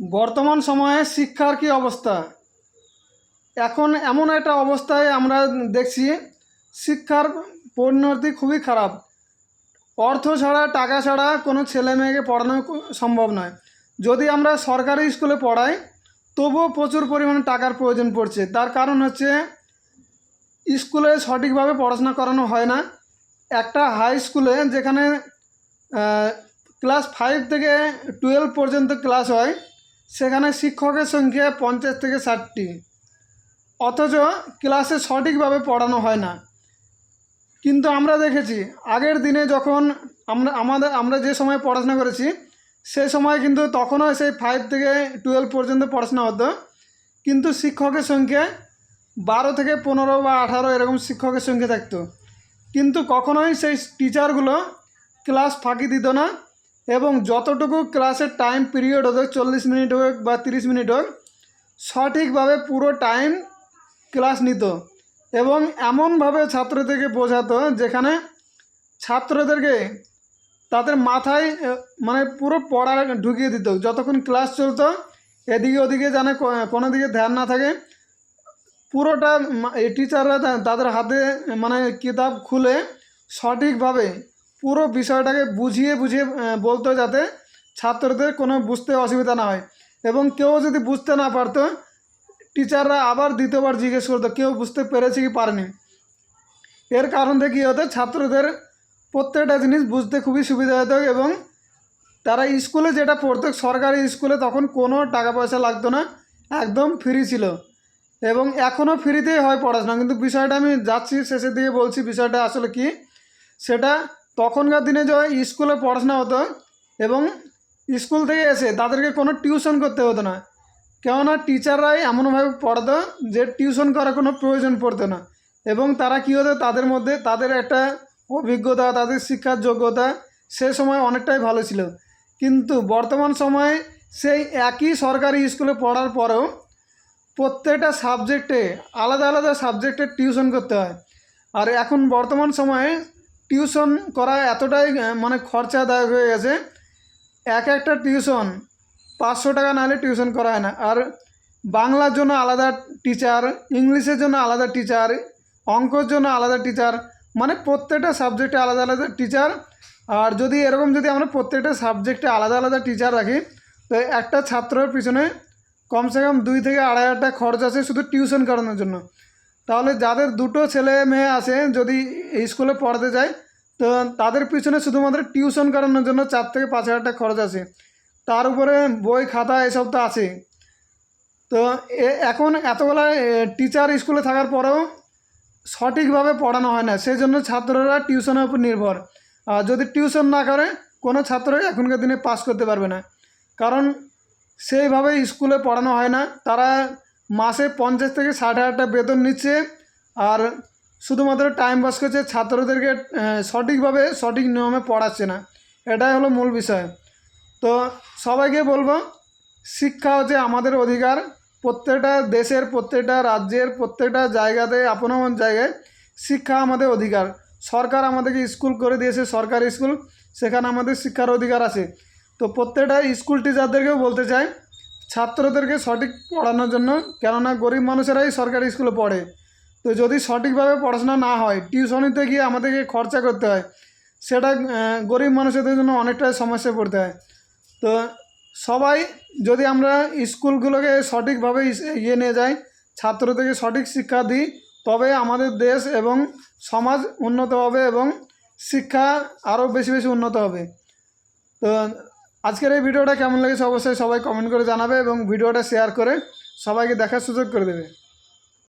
বর্তমান সময়ে শিক্ষার কি অবস্থা? এখন এমন একটা অবস্থায় আমরা দেখছি, শিক্ষার পরিণতি খুবই খারাপ। অর্থ ছাড়া, টাকা ছাড়া কোনো ছেলে মেয়েকে পড়ানো সম্ভব নয়। যদি আমরা সরকারি স্কুলে পড়াই, তবুও প্রচুর পরিমাণে টাকার প্রয়োজন পড়ছে। তার কারণ হচ্ছে, স্কুলে সঠিকভাবে পড়াশোনা করানো হয় না। একটা হাই স্কুলে যেখানে ক্লাস ফাইভ থেকে টুয়েলভ পর্যন্ত ক্লাস হয় সেখানে শিক্ষকের সংখ্যা পঞ্চাশ থেকে ষাটটি। অথচ ক্লাসে সঠিকভাবে পড়ানো হয় না। কিন্তু আমরা দেখেছি, আগের দিনে যখন আমরা, আমাদের, আমরা যে সময় পড়াশোনা করেছি, সে সময় কিন্তু তখনও সেই ফাইভ থেকে টুয়েলভ পর্যন্ত পড়াশোনা হতো। কিন্তু শিক্ষকের সংখ্যা বারো থেকে পনেরো বা আঠারো এরকম শিক্ষকের সংখ্যা থাকতো। কিন্তু কখনোই সেই টিচারগুলো ক্লাস ফাঁকি দিত না। এবং যতটুকু ক্লাসের টাইম পিরিয়ড হতো চল্লিশ মিনিট হোক বা তিরিশ মিনিট হোক, সঠিকভাবে পুরো টাইম ক্লাস নিত। এবং এমনভাবে ছাত্রদেরকে বোঝাতো যেখানে ছাত্রদেরকে তাদের মাথায় মানে পুরো পড়া ঢুকিয়ে দিত। যতক্ষণ ক্লাস চলতো, এদিকে ওদিকে যেন কোনো দিকে ধ্যান না থাকে, পুরোটা টিচাররা তাদের হাতে মানে কিতাব খুলে সঠিকভাবে পুরো বিষয়টাকে বুঝিয়ে বুঝিয়ে বলতো যাতে ছাত্রদের কোনো বুঝতে অসুবিধা না হয়। এবং কেউ যদি বুঝতে না পারতো, টিচাররা আবার দ্বিতীয়বার জিজ্ঞেস করতো, কেউ বুঝতে পেরেছে কি পারেনি? এর কারণ থেকে কী হতো, ছাত্রদের প্রত্যেকটা জিনিস বুঝতে খুবই সুবিধা হতো এবং তারা স্কুলে যেটা পড়তো, সরকারি স্কুলে তখন কোনো টাকা পয়সা লাগতো না, একদম ফ্রি ছিল। এবং এখনও ফ্রিতেই হয় পড়াশোনা। কিন্তু বিষয়টা আমি যাচ্ছি, শেষের দিকে বলছি, বিষয়টা আসলে কি? সেটা তখনকার দিনে যে স্কুলে পড়াশোনা হতো এবং স্কুল থেকে এসে তাদেরকে কোনো টিউশন করতে হতো না। কেননা টিচাররাই এমনভাবে পড়াতো যে টিউশন করার কোনো প্রয়োজন পড়তো না এবং তারা কী হতো, তাদের মধ্যে তাদের একটা অভিজ্ঞতা, তাদের শিক্ষার যোগ্যতা সে সময় অনেকটাই ভালো ছিল। কিন্তু বর্তমান সময়ে সেই একই সরকারি স্কুলে পড়ার পরেও প্রত্যেকটা সাবজেক্টে আলাদা আলাদা সাবজেক্টে টিউশন করতে হয়। আর এখন বর্তমান সময়ে টিউশন করা এতটাই মানে খরচাদায়ক হয়ে গেছে। এক একটা টিউশন পাঁচশো টাকা নাহলে টিউশন করা হয় না। আর বাংলার জন্য আলাদা টিচার, ইংলিশের জন্য আলাদা টিচার, অঙ্কর জন্য আলাদা টিচার মানে প্রত্যেকটা সাবজেক্টে আলাদা আলাদা টিচার। আর যদি এরকম যদি আমরা প্রত্যেকটা সাবজেক্টে আলাদা আলাদা টিচার রাখি, তো একটা ছাত্রের পিছনে কমসে কম দুই থেকে আড়াই হাজার টাকা খরচ আছে শুধু টিউশন করানোর জন্য। তাহলে যাদের দুটো ছেলে মেয়ে আছে, যদি স্কুলে পড়াতে যায়, তো তাদের পিছনে শুধুমাত্র টিউশন করানোর জন্য চার থেকে পাঁচ হাজার টাকা খরচ আছে। তার উপরে বই, খাতা এসব তো আছে। তো এখন এতগুলা টিচার স্কুলে থাকার পরেও সঠিকভাবে পড়ানো হয় না। সেই জন্য ছাত্ররা টিউশনের উপর নির্ভর। আর যদি টিউশন না করে, কোনো ছাত্র এখনকার দিনে পাস করতে পারবে না। কারণ সেইভাবে স্কুলে পড়ানো হয় না। তারা মাসে পঞ্চাশ থেকে ষাট হাজার টাকা বেতন নিচ্ছে আর শুধুমাত্র টাইম পাস করছে ছাত্রদেরকে সঠিকভাবে সঠিক নিয়মে পড়াচ্ছে না। এটাই হলো মূল বিষয়। তো সবাইকে বলব, শিক্ষা হচ্ছে আমাদের অধিকার। প্রত্যেকটা দেশের, প্রত্যেকটা রাজ্যের, প্রত্যেকটা জায়গাতে, আপন আপন জায়গায় শিক্ষা আমাদের অধিকার। সরকার আমাদেরকে স্কুল করে দিয়েছে, সরকারি স্কুল সেখানে আমাদের শিক্ষার অধিকার আছে। তো প্রত্যেকটা স্কুল টিচারদেরকেও বলতে চাই ছাত্রদেরকে সঠিক পড়ানোর জন্য, কেননা গরিব মানুষেরাই সরকারি স্কুলে পড়ে। তো যদি সঠিকভাবে পড়াশোনা না হয়, টিউশনিতে গিয়ে আমাদেরকে খরচা করতে হয়, সেটা গরিব মানুষদের জন্য অনেকটাই সমস্যায় পড়তে হয়। তো সবাই যদি আমরা স্কুলগুলোকে সঠিকভাবে ইয়ে নিয়ে যাই, ছাত্রদেরকে সঠিক শিক্ষা দিই, তবে আমাদের দেশ এবং সমাজ উন্নত হবে এবং শিক্ষা আরও বেশি বেশি উন্নত হবে। তো আজকের এই ভিডিওটা কেমন লেগেছে অবশ্যই সবাই কমেন্ট করে জানাবে এবং ভিডিওটা শেয়ার করে সবাইকে দেখার সুযোগ করে দেবে।